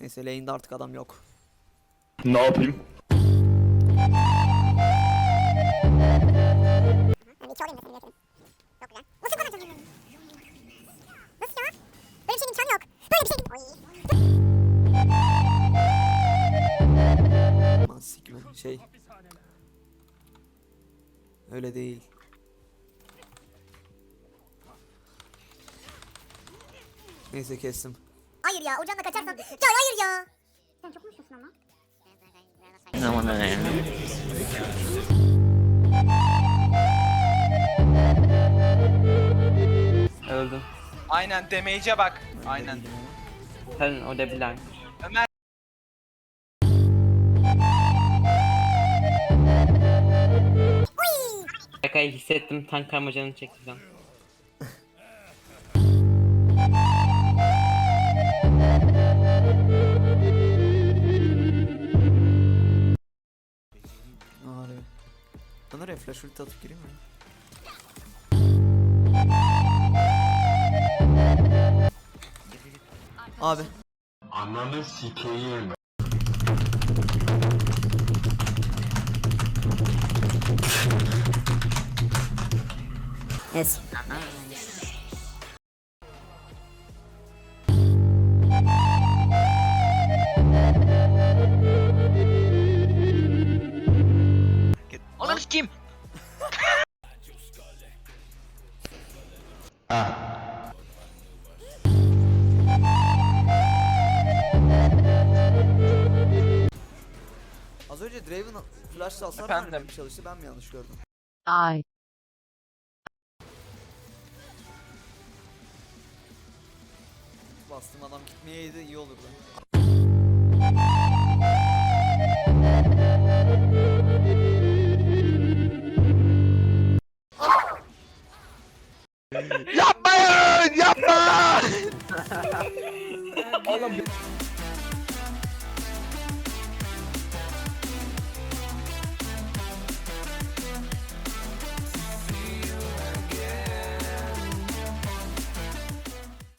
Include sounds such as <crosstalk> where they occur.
Neyse lane'de artık adam yok. Ne yapayım? Şey. Öyle değil. Neyse kestim. Hayır ya ocağına kaçarsan. Ya hayır ya. Sen çok konuşuyorsun ama. Aman. Öldüm. Aynen damage'e bak. Aynen. Sen o da bilen. Ömer Şakayı hissettim tank karmacanı çekeceğim. Bana oraya flash ulti atıp gireyim mi? Abi. Ananı sikeyim. Evet. Ananı sikeyim. Az önce Draven flash salsa Efendim? çalıştı ben mi yanlış gördüm? I. Bastım adam gitmeyeydi iyi olurdu. Yapmayın! Yapma! <laughs> Oğlum